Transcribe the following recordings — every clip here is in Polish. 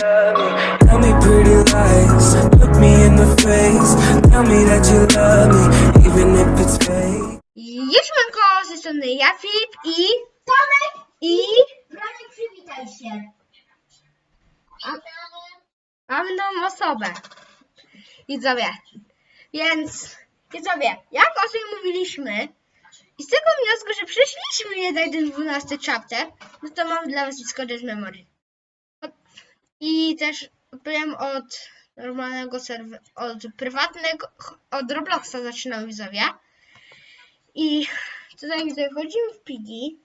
Tell me pretty lies. Look me in the face. Tell me that you love me, even if it's fake. Z tej strony ja, Filip i... Tomek i... Branek, przywitaj się. Mamy nową osobę. Widzowie. Więc, widzowie, jak o tym mówiliśmy, i z tego wniosku, że przeszliśmy jednak ten 12 chapter, no to mam dla was Discord Memory. I też powiem od normalnego serwera, od prywatnego, od Robloxa zaczynam widzowie. I tutaj widzę, wchodzimy w Pigi,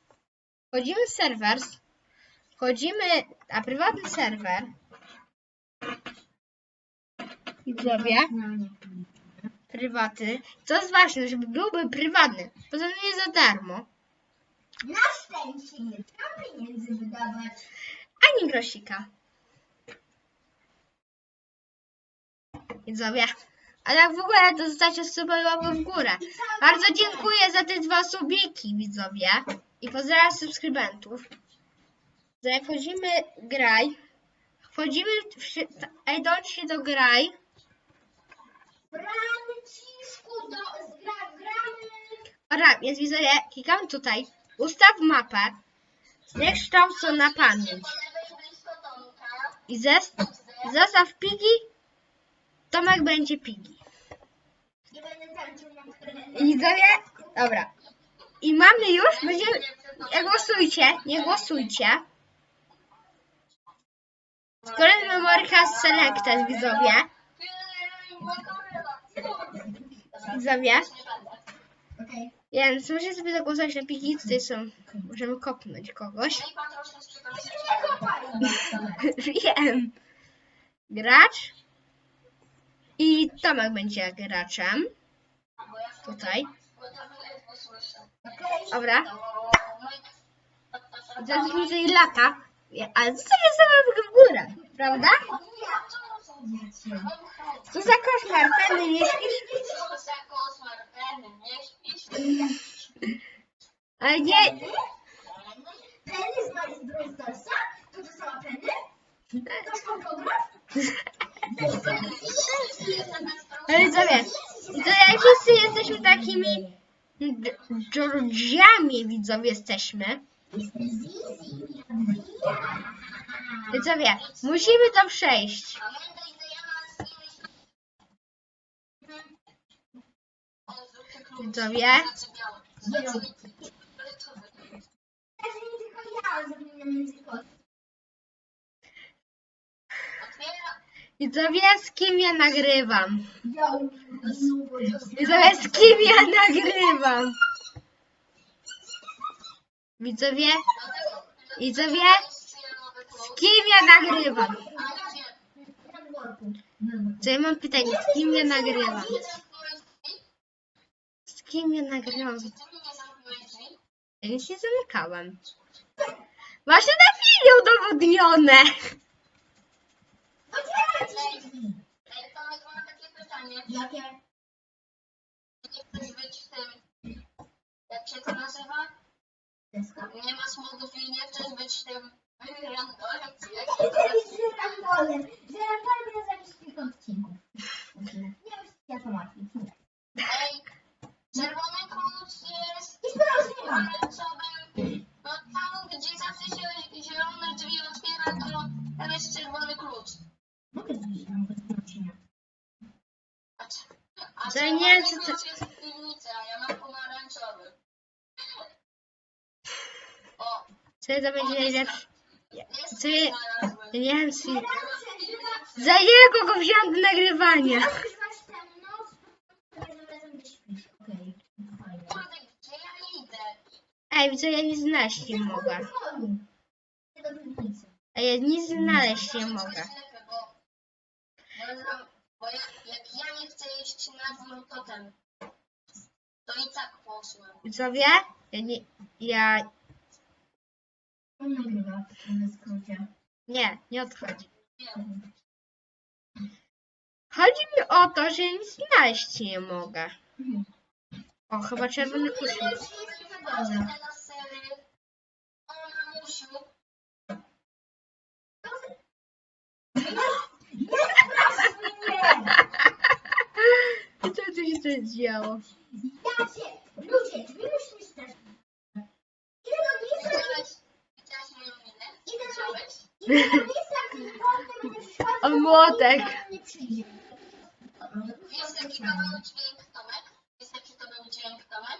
wchodzimy w serwers, wchodzimy na prywatny serwer, widzowie, prywaty. Co jest ważne, żeby byłby prywatny. Poza tym jest za darmo. Na szczęście nie trzeba pieniędzy wydawać. Ani grosika. Widzowie. A jak w ogóle to zostacie suba i łapę w górę. Bardzo dziękuję za te dwa subiki, widzowie. I pozdrawiam subskrybentów. Jak wchodzimy graj. Wchodzimy w... Ej, dołączcie do graj. Franciszku, do, zgra, gramy. Dobra, więc widzowie, klikam tutaj. Ustaw mapę. Zniekształcą na pamięć. I zes zestaw pigi. Tomek będzie pigi. Nie będę tańczył na I widzowie, dobra. I mamy już, będziemy... Nie głosujcie, nie głosujcie. Kolejny memory has selected, widzowie. Widzowie. Więc możecie sobie zagłosować na pigi. Tutaj są... Możemy kopnąć kogoś. Wiem. Gracz. I Tomek będzie graczem. Tutaj. Dobra. Zaraz mi tutaj lata. Ale co to jest za w górę? Prawda? Co za koszmar? Penny nie śpisz? Ale nie. Penny z Marii z Brawl Starsa? To dostała Penny? To fotograf? Ale widzowie. Widzowie, wszyscy jesteśmy takimi Georgiami, widzowie, jesteśmy. Widzowie, musimy to przejść. Widzowie. Zielony. Widzowie, z kim ja nagrywam? Widzowie, z kim ja nagrywam? Widzowie, widzowie, z kim ja nagrywam? Co ja mam pytanie, z kim ja nagrywam? Z kim ja nagrywam? Ja nic nie zamykałem. Właśnie na chwilę udowodnione. Otwierajcie drzwi. Jakie? Jak się to nazywa? Nie ma smogów i nie chcesz być tym randolem, czy jak Nie chcę być żyrandolem. Żyrandolem będę za jakichś kilka odcinków. Nie wiem, ja to łatwiej. Ej, czerwony klucz jest I sprawdź, nie. Ja mam pomarańczowy. O, Co to będzie Co znalazłem. ja nie wiem, co... Używasz- Za jego go wziąłem do nagrywania. Ej, widzę, ja nic znaleźć nie mogę. Nie. Ej, ja nic znaleźć nie mogę. Nie chcę iść na dwór potem, to i tak poszłem. Widzowie, ja nie... Ja... On nagrywa na skrócie. Nie, nie odchodzi. Chodzi mi o to, że nic znaleźć nie mogę. Mhm. O, chyba czerwony klucz. Już jest Patrzę wygodne. na sery. O mamusiu, się działo? Ja cię, ludzie, wy myślicie. Idę do Widziałeś, widziałeś moją minę? idę do idę do szła. O, młotek. Wiesz jaki to był dźwięk Tomek? Wiesz jaki to był dźwięk Tomek?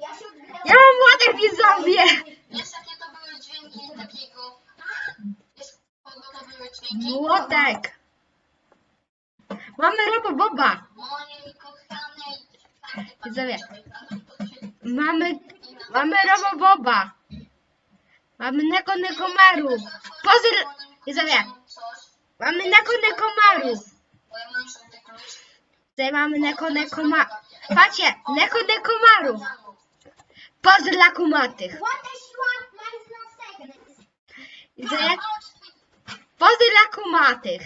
Ja się odgrałam. Ja mam młotek widzowie! Wiesz jakie to były dźwięki takiego... Wiesz kogo to były dźwięki? Młotek! Mojej kochanej... Widzowie. Mamy, mamy Roboboba! Mamy Neko Nekomaru! Pozdr... Widzowie! Mamy Neko Nekomaru! Tutaj mamy Neko Nekomaru! Patrzcie! Neko Nekomaru! Pozdr dla kumatych! Widzowie? Pozdr dla kumatych!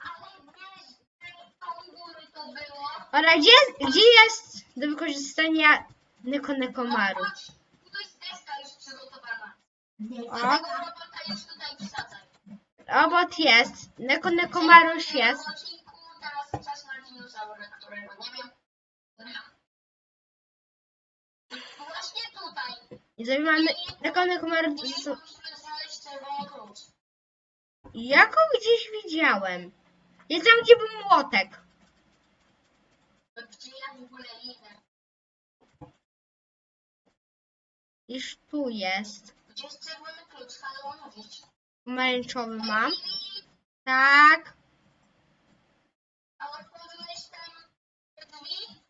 Ale wiesz, jak u góry to Oraz gdzie, gdzie jest do wykorzystania Neko Nekomaru? Tu jest deska już przygotowana. O, Tego robota już tutaj wsadzaj. robot jest. Neko Nekomaru już jest. W odcinku teraz czas na dinozaura, którego nie wiem. Właśnie tutaj. I mamy Neko Nekomaru. I musimy znaleźć czerwony klucz. Ja go gdzieś widziałem. Jest tam, gdzie był młotek. Gdzie ja w ogóle idę? Iż tu jest. Gdzie jest czerwony klucz? Halo, mówić. Pomarańczowy mam. Tak. A otworzyłeś tam te drzwi?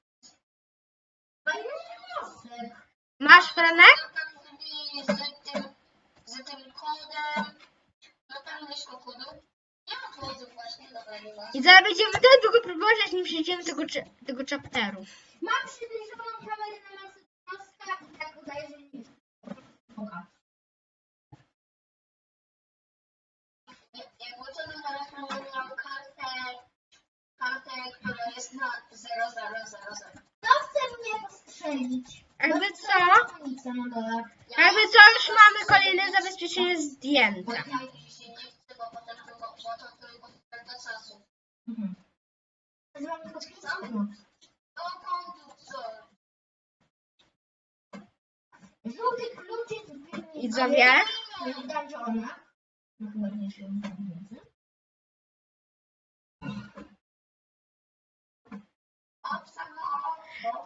Masz Franek? No tam drzwi z tym, z tym kodem. No tam wyszło kodu. I zaraz będziemy tak długo próbować, aż nie przejdziemy tego, tego chapteru. Mam przybliżoną kamerę na masę mostka i tak udaje, że nie Oka. Jakby to bym teraz będę miał kartę, kartę, która jest na 0000. Kto chce mnie postrzelić? Jakby co? Jakby co, już mamy kolejne zabezpieczenie zdjęte. To czasu. Mhm. Zrobię tylko 5 sekund. O, konduktor. Żółty klucz jest w. Widzowie? No chyba nie się więcej.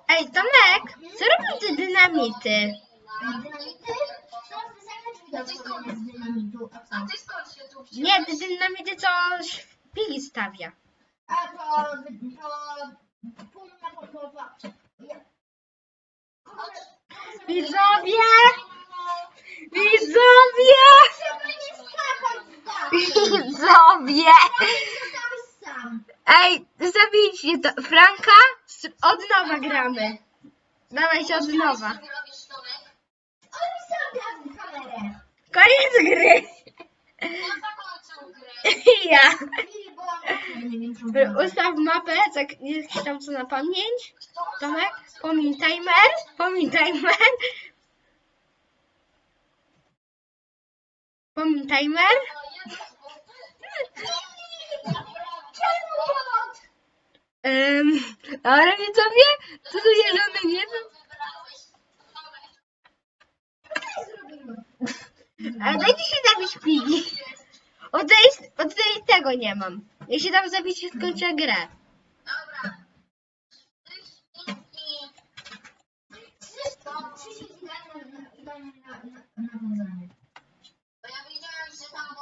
Ej, Tomek, co robią te dynamity? Dynamity? A ty skąd się tu wziąłeś? Nie, te dynamity, co szpili stawia. A to... to... Pół na pół, pół, pół. Ja- Widzowie! Widzowie! Widzowie! Ej, zabijcie to. Franka, od nowa gramy. Dawajcie od nowa. Co ty robisz, Tomek? On mi sam dał kamerę. Koniec gry. Ja. I byłam nie wiem, Ustaw mapę, tak jakieś tam co na pamięć. Tomek, pomin timer, pomin timer. Pomin timer. Um, ale widzowie, co tu zielone niebo? Ale dajcie się zabić pili. Od tej, od tej tego nie mam. Jak się tam zabić, skończę grę. Dobra. Bo ja że tam.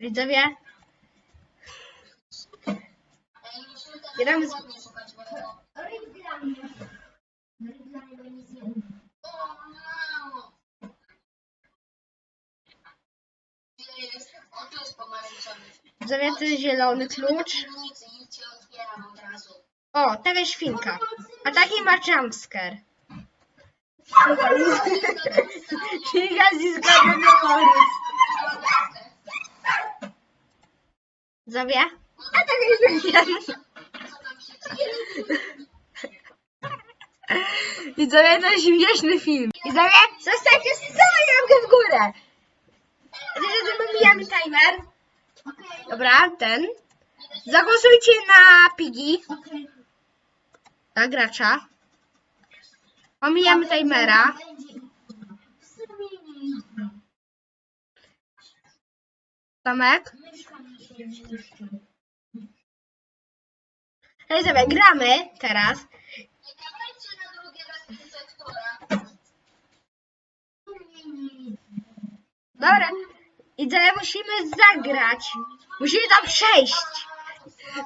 Widzowie, z- jest zielony klucz. O, taka świnka. A taki ma jumpscare. Świnka zyska do memory. Widzowie? A tak jest Co tam się dzieje? Widzowie, to śmieszny film. Widzowie, zostawcie sobie łapkę w górę. Pomijamy timer. Dobra, ten. Zagłosujcie na okej. na gracza. Omijamy timera. Tomek. Hej, sobie, gramy teraz. Dobra. I teraz musimy zagrać. Musimy tam przejść.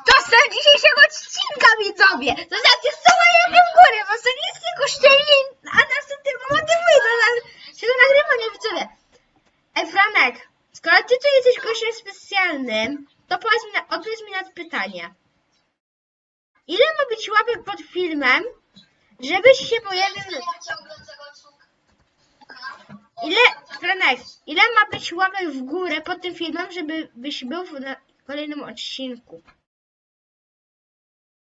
To są dzisiejszego odcinka, widzowie. Zostawcie suba i łapkę w górę, bo są niskie kosztowni, a nas to tylko motywuje do naszego nagrywania, widzowie. Ej, Franek, skoro ty tu jesteś gościem specjalnym, to powiedz mi, na, odpowiedz mi na pytanie. Ile ma być łapek pod filmem, żebyś się pojawił... Ja ciągle tego cuka. Ile, Franek, ile ma być łapek w górę pod tym filmem, żeby byś był w na kolejnym odcinku?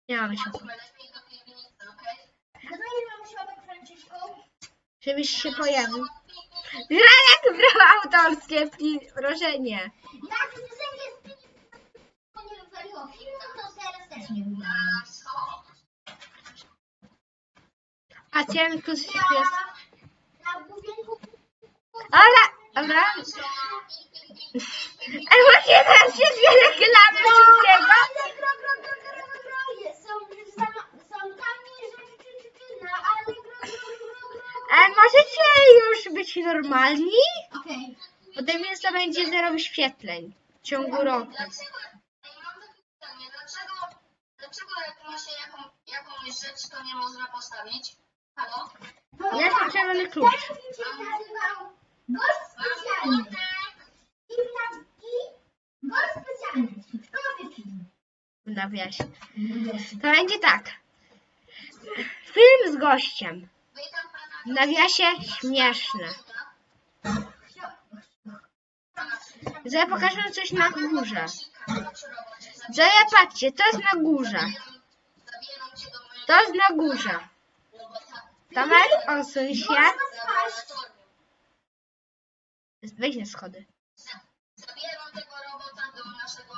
Nie ma być, Chodźmy lepiej do piwnicy, okej? Zadaję wam środek Franciszku. żebyś się pojawił. Franek, brawa autorskie, Pink nie to. A jest... Na, na główienku Ale, dobra. Ej, właśnie teraz się dwie reklamy szybkiego. Ale gro, gro, gro, gro, gro, gro, jest. Gro, gro, gro. Ej, możecie już być normalni? Okej. Potem jest to będzie zero wyświetleń w ciągu roku. Dlaczego, mam takie pytanie, dlaczego, dlaczego jak ma się jaką, jakąś rzecz, to nie można postawić? Halo? Ja jestem czerwony klucz. Ten film się nazywał Gość Specjalny. I na i Gość Specjalny. Nowy film. w nawiasie. To będzie tak. Film z gościem. W nawiasie śmieszne. Zoja pokażę coś na górze. Zoja patrzcie, to jest na górze. To jest na górze. Tomek, odsuń się. Wejdź na schody. Zabieram tego robota do naszego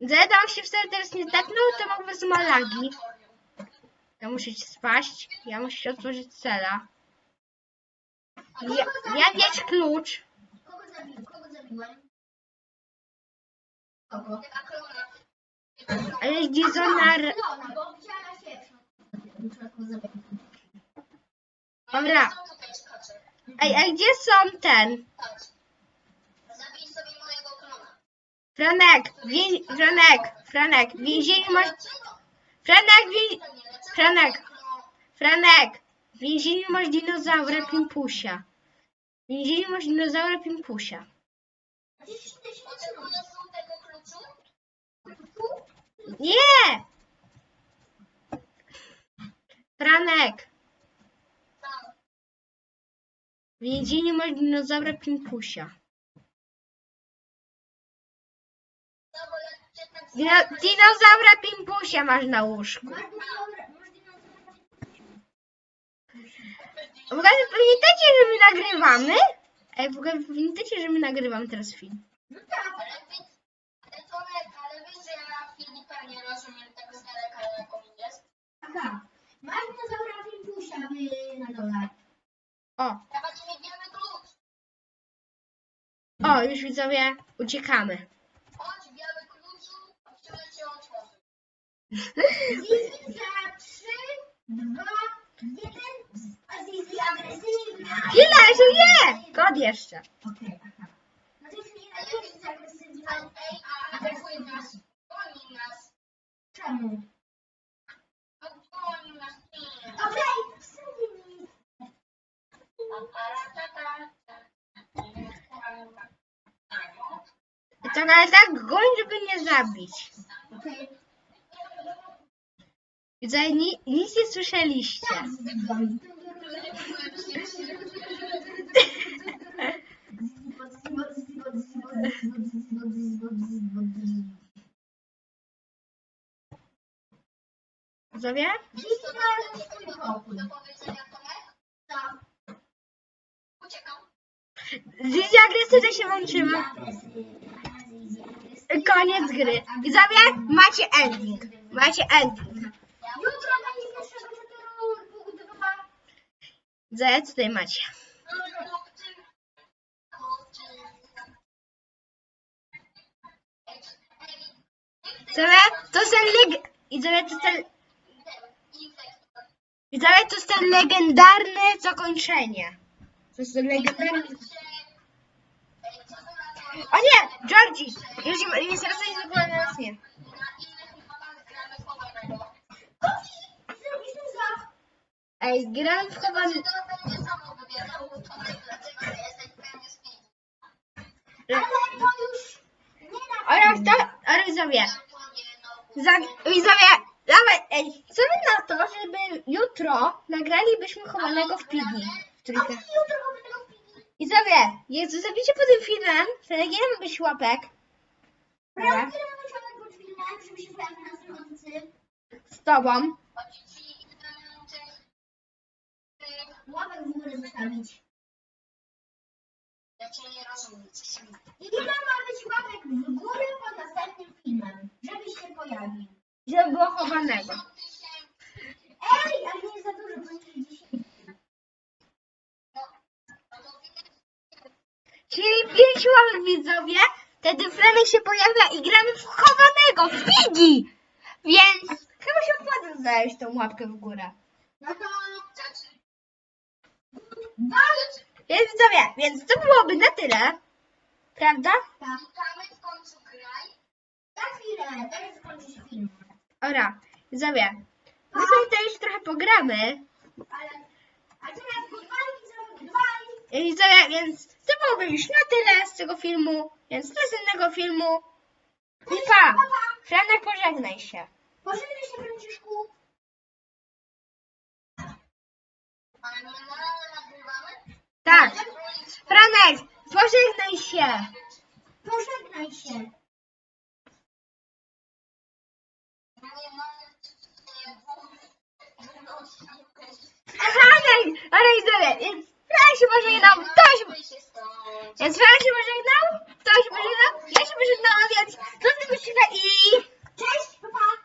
Zoja tam się wtedy teraz nie tepnął, to mógł bez malagi. Ja muszę spaść. Ja muszę otworzyć cela. Ja, ja mieć klucz. Kogo zabił? Kogo zabiłem? Kogo? Ale gdzie zona... zabiłem. Dobra. Ej, a gdzie są ten? Zabij sobie mojego klona. Franek, wię... Franek, Franek, w więzieniu masz... Franek, wię... Franek. Franek, w więzieniu masz dinozaura Pimpusia. W więzieniu masz dinozaura Pimpusia. Kluczu? Nie! Franek, Tam. W więzieniu masz dinozaura. No tak Dino... Dinozaura Pimpusia masz na łóżku. W ogóle pamiętacie, że my nagrywamy? Ej, w ogóle pamiętacie, że my nagrywamy teraz film? No tak. Ale wy, ale Tomek, ale wiesz, że ja Filipa nie rozumiem tak z daleka, jak on jest? Aha. Masz dinozaura Pimpusia na dole. O, o, już widzowie, uciekamy. Chodź, biały kluczu, który cię otworzy. Zizi za 3, 2, 1. A Zizi agresywna. Chwila, jeszcze nie! Kod jeszcze. Okej, aha. No to nie jest agresywna. Ej, a atakuje nas. Goni nas. Czemu? No goni nas. Nie. Okej, w sumie nic. To ale tak goń, żeby nie zabić. Okej. Widzowie, ni, nic nie słyszeliście. Uciekam. Wizja agresywna się włączyła. Koniec gry. Widzowie, macie ending. Macie ending. Jutro będzie z naszego czatoru budowa. Widzowie, tutaj macie. Widzowie, to jest ten leg... Widzowie, to ten... Widzowie, to ten legendarne zakończenie. To jest legendarny... O nie! Georgie! Już nie, nie zaraz nie zrobiła na nas nie. Ej, gram w na Oraz to... Ale widzowie, za, widzowie, dawaj, ej, co wy na to, żeby jutro nagralibyśmy chowanego w pigni? W trójkę. tego filmu. Widzowie, jak zostawicie pod tym filmem, to nie wiem być łapek. Dobra, z tobą. Łapek w górę zostawić. Ja cię nie rozumiem. Ile ma być łapek w górę pod następnym filmem, żeby się pojawił? Żeby było chowanego. Ej, ale nie za dużo, poniżej 10. Czyli pięć łapek widzowie, wtedy Franek się pojawia i gramy w chowanego, w pigi! Więc chyba się opłaca znaleźć tą łapkę w górę. No to... Więc widzowie, więc to byłoby na tyle. Prawda? tak. Witamy w końcu graj. Za chwilę, teraz skończysz film. Ora, widzowie, my sobie tutaj już trochę pogramy. Ale... A teraz goodbye, widzowie, goodbye. I więc to byłoby już na tyle z tego filmu. Więc do następnego filmu. I pa! Franek, pożegnaj się. Pożegnaj się, Franciszku. Ale nagrywamy? Tak. Franek, pożegnaj się. Pożegnaj się. Franek, ale kto się pożegnał? Kto się Więc Fera się pożegnał? Kto się pożegnał? Ja się pożegnałam, więc do zobaczenia i... Cześć, pa!